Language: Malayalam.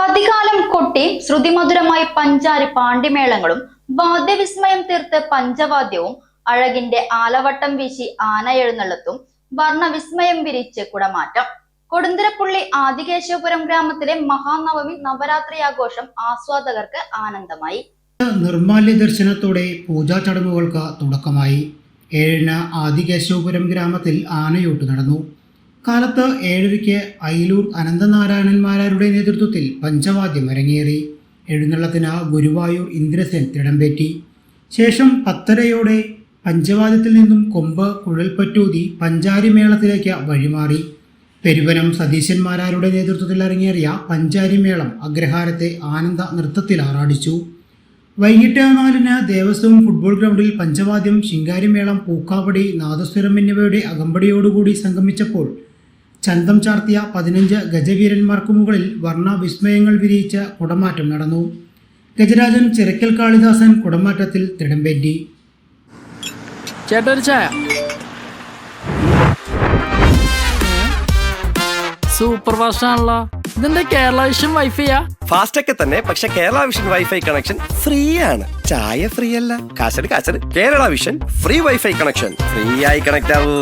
പതികാലം കൊട്ടി ശ്രുതിമധുരമായി പഞ്ചാരി പാണ്ഡിമേളങ്ങളും വാദ്യവിസ്മയം തീർത്ത് പഞ്ചവാദ്യവും അഴകിന്റെ ആലവട്ടം വീശി ആന എഴുന്നള്ളത്തും വർണവിസ്മയം വിരിച്ച് കുടമാറ്റം. കൊടുന്തരപ്പുള്ളി ആദികേശവപുരം ഗ്രാമത്തിലെ മഹാനവമി നവരാത്രി ആഘോഷം ആസ്വാദകർക്ക് ആനന്ദമായി. നിർമാല്യ ദർശനത്തോടെ പൂജാ ചടങ്ങുകൾക്ക് തുടക്കമായി. ഏഴിന് ആദികേശവപുരം ഗ്രാമത്തിൽ ആനയൂട്ട് നടന്നു. കാലത്ത് ഏഴരയ്ക്ക് അയിലൂർ അനന്തനാരായണന്മാരുടെ നേതൃത്വത്തിൽ പഞ്ചവാദ്യം അരങ്ങേറി. എഴുന്നള്ളത്തിന് ഗുരുവായൂർ ഇന്ദ്രസെൻ തിടമ്പേറ്റി. ശേഷം പത്തരയോടെ പഞ്ചവാദ്യത്തിൽ നിന്നും കൊമ്പ് കുഴൽപ്പറ്റൂതി പഞ്ചാരിമേളത്തിലേക്ക് വഴിമാറി. പെരുവനം സതീശന്മാരാരുടെ നേതൃത്വത്തിൽ അരങ്ങേറിയ പഞ്ചാരിമേളം അഗ്രഹാരത്തെ ആനന്ദ നൃത്തത്തിൽ ആറാടിച്ചു. വൈകിട്ട് നാലിന് ദേവസ്വം ഫുട്ബോൾ ഗ്രൗണ്ടിൽ പഞ്ചവാദ്യം ശിങ്കാരിമേളം പൂക്കാവടി നാദസ്വരം എന്നിവയുടെ അകമ്പടിയോടുകൂടി സംഗമിച്ചപ്പോൾ ചന്തം ചാർത്തിയ പതിനഞ്ച് ഗജവീരന്മാർക്ക് മുകളിൽ വർണ വിസ്മയങ്ങൾ വിരിയിച്ച കുടമാറ്റം നടന്നു. ഗജരാജൻ ചിറക്കൽ കാളിദാസൻ കുടമാറ്റത്തിൽ ഒരു ചായ. സൂപ്പർ ഫാസ്റ്റ് ആണല്ലോ ഇതെന്താ കേരള വിഷൻ വൈഫൈയാ ഫാസ്റ്റ് ഒക്കെ തന്നെ പക്ഷെ Kerala Vision wifi connection free ആണ് ചായ ഫ്രീ അല്ല കാശട് കാശട്. Kerala Vision free wifi connection. Free ആയി കണക്ട് ആവൂ